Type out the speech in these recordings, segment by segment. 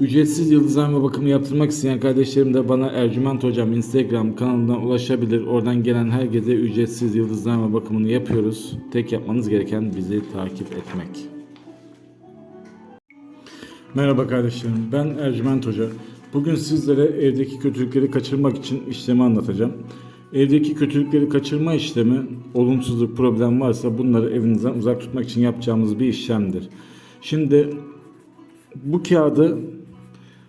Ücretsiz yıldızlama bakımı yaptırmak isteyen kardeşlerim de bana Ercüment Hocam Instagram kanalından ulaşabilir. Oradan gelen herkese ücretsiz yıldızlama bakımını yapıyoruz. Tek yapmanız gereken bizi takip etmek. Merhaba kardeşlerim. Ben Ercüment Hoca. Bugün sizlere evdeki kötülükleri kaçırmak için işlemi anlatacağım. Evdeki kötülükleri kaçırma işlemi, olumsuzluk, problem varsa bunları evinizden uzak tutmak için yapacağımız bir işlemdir. Şimdi bu kağıdı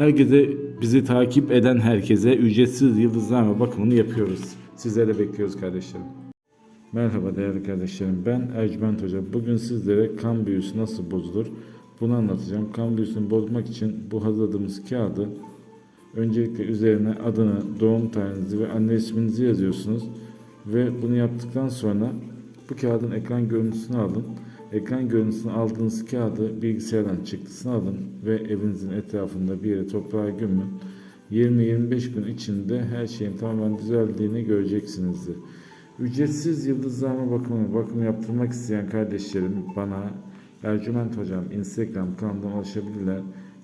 Herkese bizi takip eden herkese ücretsiz yıldızlame bakımını yapıyoruz. Sizlere bekliyoruz kardeşlerim. Merhaba değerli kardeşlerim. Ben Ercüment Hoca. Bugün sizlere kan büyüsü nasıl bozulur bunu anlatacağım. Kan büyüsünü bozmak için bu hazırladığımız kağıdı öncelikle üzerine adını, doğum tarihinizi ve anne isminizi yazıyorsunuz. Ve bunu yaptıktan sonra bu kağıdın ekran görüntüsünü alın. Ekran görüntüsünü aldığınız kağıdı bilgisayardan çıktısını alın ve evinizin etrafında bir yere toprağa gömün. 20-25 gün içinde her şeyin tamamen düzeldiğini göreceksinizdir. Ücretsiz yıldızlama bakımı, bakım yaptırmak isteyen kardeşlerim bana Ercüment Hocam Instagram kanalından ulaşabilirler.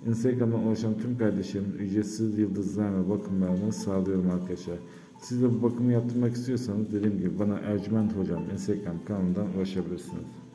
Instagram'dan ulaşan tüm kardeşlerim ücretsiz yıldızlama bakımlarını sağlıyorum arkadaşlar. Siz de bu bakımı yaptırmak istiyorsanız dediğim gibi bana Ercüment Hocam Instagram kanalından ulaşabilirsiniz.